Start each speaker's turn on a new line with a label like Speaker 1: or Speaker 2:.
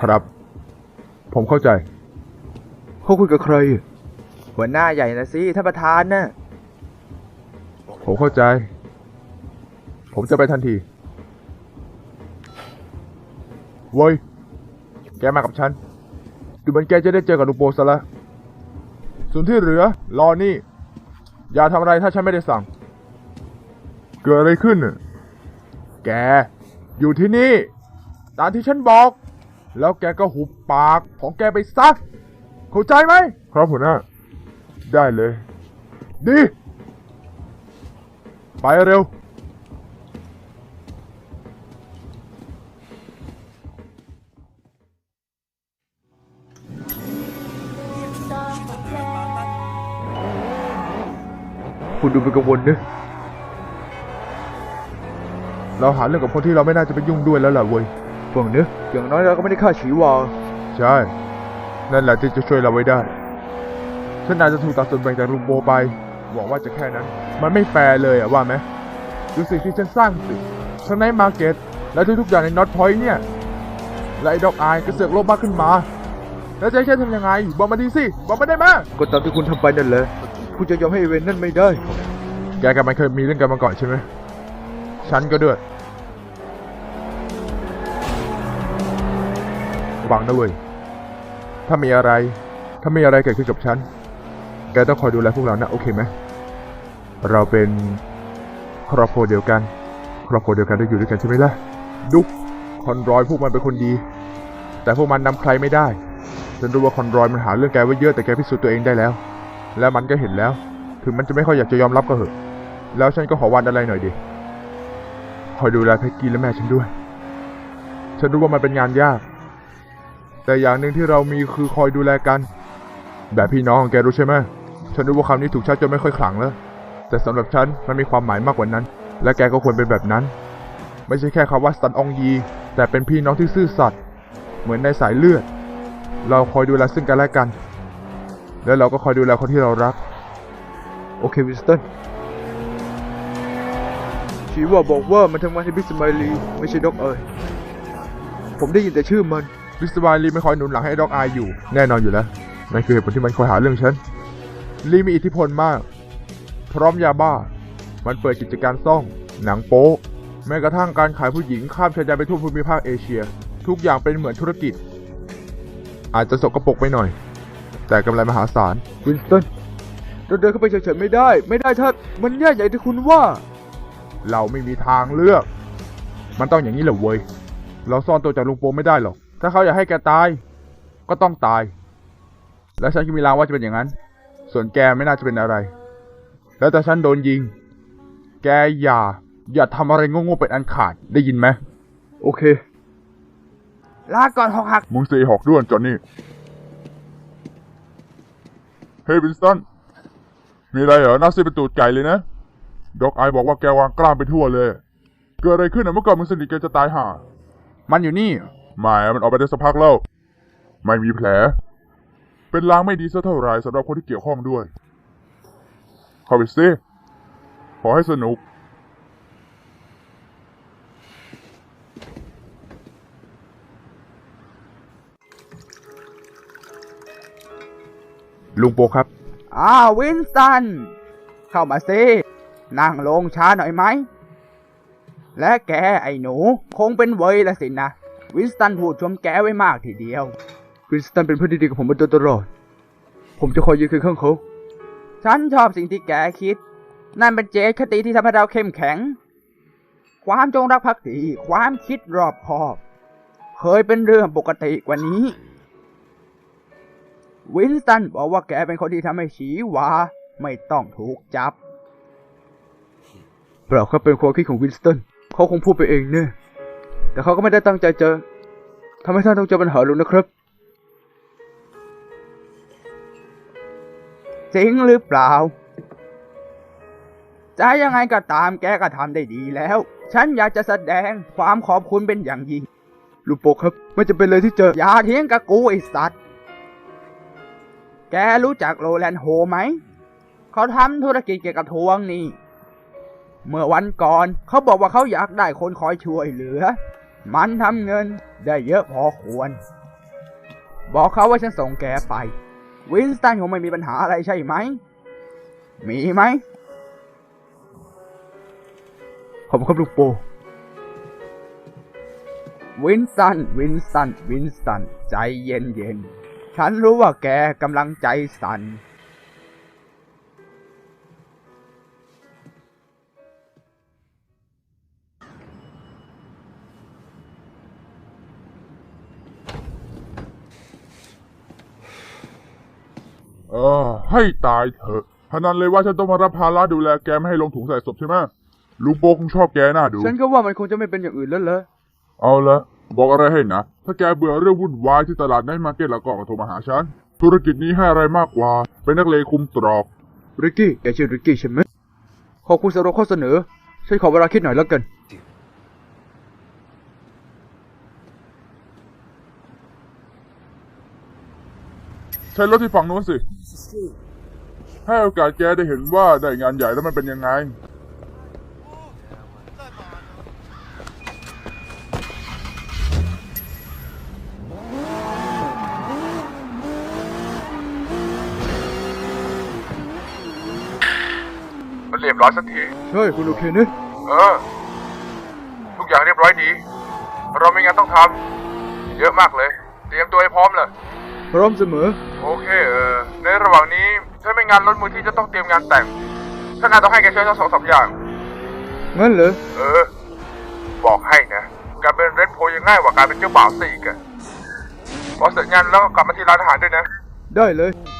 Speaker 1: ครับ ผมเข้าใจ
Speaker 2: เขาคุยกับใคร หัวหน้าใหญ่นะสิท่านประธานน่ะ
Speaker 1: ผมเข้าใจ ผมจะไปทันทีเว้ยแกมากับฉัน ดูเหมือนแกจะได้เจอกับลุงโปซะละส่วนที่เหลือ รอนี่ อย่าทำอะไรถ้าฉันไม่ได้สั่ง เกิดอะไรขึ้นน่ะแก อยู่ที่นี่ ตามที่ฉันบอก แล้วแกก็หุบปากของแกไปซะเข้าใจไหม ครับหัวหน้า ได้เลย ดี ไปเร็ว
Speaker 2: คุณดูเป็นกังวลนะ
Speaker 1: เราหาเรื่องกับคนที่เราไม่น่าจะไปยุ่งด้วยแล้วล่ะเว้ย
Speaker 2: ฟังเนอะอย่างน้อยเราก็ไม่ได้ฆ่าฉีวา
Speaker 1: ใช่ นั่นแหละที่จะช่วยเราไว้ได้ฉันอาจจะถูกตัดส่วนแบ่งจากลุงโบไปหวังว่าจะแค่นั้น มันไม่แฟร์เลยอะว่าไหมดูสิ่งที่ฉันสร้างสิทั้งในมาร์เก็ตและทุกๆอย่างในน็อตพอยต์เนี่ย และไอ้ดอกอายก็เสือกโลภมากขึ้นมา แล้วจะให้ฉันทำยังไง บอกมาดีสิ บอกมาได้ไหม
Speaker 2: ก็ตามที่คุณทำไปนั่นแหละคุณจะยอมให้เวนนั่นไม่ได้
Speaker 1: แกกับมันเคยมีเรื่องกันมาก่อนใช่ไหมฉันก็ด้วย หวังนะเว้ย ถ้ามีอะไร ถ้ามีอะไรเกิดขึ้นกับฉัน แกต้องคอยดูแลพวกเรานะ โอเคไหม เราเป็นครอบครัวเดียวกัน ครอบครัวเดียวกันได้อยู่ด้วยกันใช่ไหมล่ะ ดุ๊กคอนรอยพวกมันเป็นคนดี แต่พวกมันนำใครไม่ได้ ฉันรู้ว่าคอนรอยมันหาเรื่องแกไว้เยอะแต่แกพิสูจน์ตัวเองได้แล้ว และมันก็เห็นแล้ว ถึงมันจะไม่ค่อยอยากจะยอมรับก็เหอะ แล้วฉันก็ขอวันอะไรหน่อยดิคอยดูแลเพกกี้และแม่ฉันด้วย ฉันรู้ว่ามันเป็นงานยาก แต่อย่างหนึ่งที่เรามีคือคอยดูแลกัน แบบพี่น้องของแกรู้ใช่ไหมฉันรู้ว่าคำนี้ถูกใช้จนไม่ค่อยขลังแล้วแต่สำหรับฉันมันมีความหมายมากกว่านั้น และแกก็ควรเป็นแบบนั้น ไม่ใช่แค่คำว่าสันองยี แต่เป็นพี่น้องที่ซื่อสัตย์เหมือนในสายเลือด เราคอยดูแลซึ่งกันและกัน และเราก็คอยดูแลคนที่เรารัก
Speaker 2: โอเควิสตันชีว่าบอกว่ามันทำงานให้บิสมาลีไม่ใช่ด็อกเอยผมได้ยินแต่ชื่อมัน
Speaker 1: วิสบายลีไม่คอยหนุนหลังให้ด็อกอายอยู่แน่นอนอยู่แล้วนั่นคือเหตุผลที่มันคอยหาเรื่องฉันลีมีอิทธิพลมาก พร้อมยาบ้า มันเปิดกิจการซ่อง หนังโป๊แม้กระทั่งการขายผู้หญิงข้ามชายแดนไปทั่วภูมิภาคเอเชีย ทุกอย่างเป็นเหมือนธุรกิจ อาจจะสกรปรกไปหน่อย แต่กำไรมหาศาล
Speaker 2: วินสตันเราเดินเข้าไปเฉยๆไม่ได้ ไม่ได้ถ้ามันแย่ใหญ่ที่คุณว่า
Speaker 1: เราไม่มีทางเลือก มันต้องอย่างนี้แหละเว้ยเราซ่อนตัวจากลุงโปไม่ได้หรอก ถ้าเขาอยากให้แกตาย ก็ต้องตาย และฉันก็มีรางว่าจะเป็นอย่างนั้น ส่วนแกไม่น่าจะเป็นอะไร แล้วแต่ฉันโดนยิง แกอย่า อย่าทำอะไรโง่ๆเป็นอันขาดได้ยินไหม
Speaker 2: โอเค ลาก่อนหอกหัก
Speaker 1: มึงสีหอกด้วนจอนนี่เฮ้ยวินสตันมีอะไรเหรอน่าซีเป็นตูดไก่เลยนะด็อกไอบอกว่าแกวางกล้ามไปทั่วเลย เกิดอะไรขึ้นอะเมื่อก่อนมึงสนิทแกจะตายห่า มันอยู่นี่ ไม่มันออกไปได้สักพักแล้ว ไม่มีแผล เป็นลางไม่ดีสักเท่าไหรสำหรับคนที่เกี่ยวข้องด้วย เข้าไปสิขอให้สนุก ลุงโปครับ
Speaker 2: อ้าววินสตัน เข้ามาสินั่งลงช้าหน่อยไหม และแกไอ้หนู คงเป็นเวยละสินะ วินสตันพูดชมแกไว้มากทีเดียว วินสตันเป็นเพื่อนที่ดีกับผมมาโดยตลอด ผมจะคอยยืนเคียงข้างเขา ฉันชอบสิ่งที่แกคิด นั่นเป็นเจตคติที่ทำให้เราเข้มแข็ง ความจงรักภักดีความคิดรอบคอบ เคยเป็นเรื่องปกติกว่านี้ วินสตันบอกว่าแกเป็นคนที่ทำให้ฉีวาไม่ต้องถูกจับเปล่าครับเป็นความคิดของวินสตัน เขาคงพูดไปเองเนี่ย แต่เขาก็ไม่ได้ตั้งใจเจอทำให้ท่านต้องเจอปัญหาลุงนะครับ จริงหรือเปล่า จะยังไงก็ตามแกก็ทำได้ดีแล้ว ฉันอยากจะแสดงความขอบคุณเป็นอย่างยิ่งลูกโปกครับ ไม่จะเป็นเลยที่เจอ อย่าเถียงกับกูไอสัตว์ แกรู้จักโรแลนโฮไหม เขาทำธุรกิจเกี่ยวกับทวงนี่ เมื่อวันก่อนเขาบอกว่าเขาอยากได้คนคอยช่วยเหลือ มันทำเงินได้เยอะพอควร บอกเขาว่าฉันส่งแกไป วินสตันคงไม่มีปัญหาอะไรใช่ไหม มีไหมผมครับลูกโป วินสตัน วินสตัน วินสตัน ใจเย็นเย็น ฉันรู้ว่าแกกำลังใจสั่น
Speaker 1: เออ ให้ตายเถอะพนันเลยว่าฉันต้องมารับภาระดูแลแกไม่ให้ลงถุงใส่ศพใช่ไหมลุงโบคงชอบแกน่าดู
Speaker 2: ฉันก็ว่ามันคงจะไม่เป็นอย่างอื่นแล้วเลย
Speaker 1: เอาละบอกอะไรให้นะ ถ้าแกเบื่อเรื่องวุ่นวายที่ตลาดไนท์มาร์เก็ตแล้วก็โทรมาหาฉัน ธุรกิจนี้ให้อะไรมากกว่า เป็นนักเลงคุมตรอก
Speaker 2: ริกกี้แกชื่อริกกี้ใช่ไหมขอบคุณสำหรับข้อเสนอ ฉันขอเวลาคิดหน่อยแล้วกัน
Speaker 1: ช้รถที่ฝั่งนู้นสิ ให้โอกาสแกได้เห็นว่าได้งานใหญ่แล้วมันเป็นยังไง มันเรียบร้อยสักที
Speaker 2: เฮ้ยคุณโอเคเนี่ย
Speaker 1: เออ ทุกอย่างเรียบร้อยดี เรามีงานต้องทำเยอะมากเลย เตรียมตัวให้พร้อมเลย
Speaker 2: พร้อมเสมอ
Speaker 1: โอเคเออ ในระหว่างนี้ถ้าไม่งานรถมือที่จะต้องเตรียมงานแต่งถ้างานต้องให้แกช่วยทั้งสองสามอย่าง
Speaker 2: งั้นเหรอ
Speaker 1: เออ บอกให้นะ การเป็นเรดโพยังง่ายกว่าการเป็นเจ้าบ่าวซะอีกอะพอเสร็จงานแล้วก็กลับมาที่ร้านอาหารด้วยนะ
Speaker 2: ได้เลย
Speaker 1: โ